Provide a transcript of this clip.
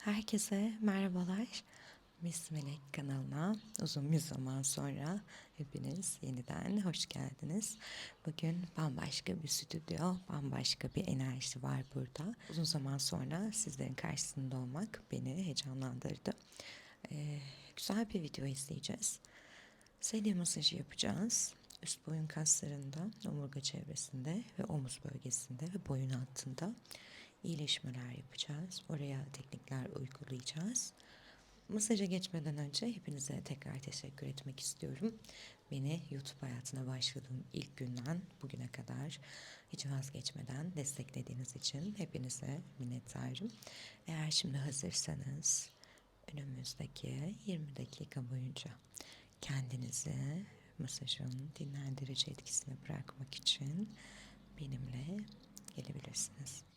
Herkese merhabalar. Miss Melek kanalına uzun bir zaman sonra hepiniz yeniden hoş geldiniz. Bugün bambaşka bir stüdyo, bambaşka bir enerji var burada. Uzun zaman sonra sizlerin karşısında olmak beni heyecanlandırdı. Ee, güzel bir video izleyeceğiz. Seli masajı yapacağız. Üst boyun kaslarında, omurga çevresinde ve omuz bölgesinde ve boyun altında iyileşmeler yapacağız. Oraya teknikler uygulayacağız. Masaja geçmeden önce hepinize tekrar teşekkür etmek istiyorum. Beni YouTube hayatına başladığım ilk günden bugüne kadar hiç vazgeçmeden desteklediğiniz için hepinize minnettarım. Eğer şimdi hazırsanız önümüzdeki 20 dakika boyunca kendinizi masajın dinlendirici etkisine bırakmak için benimle gelebilirsiniz.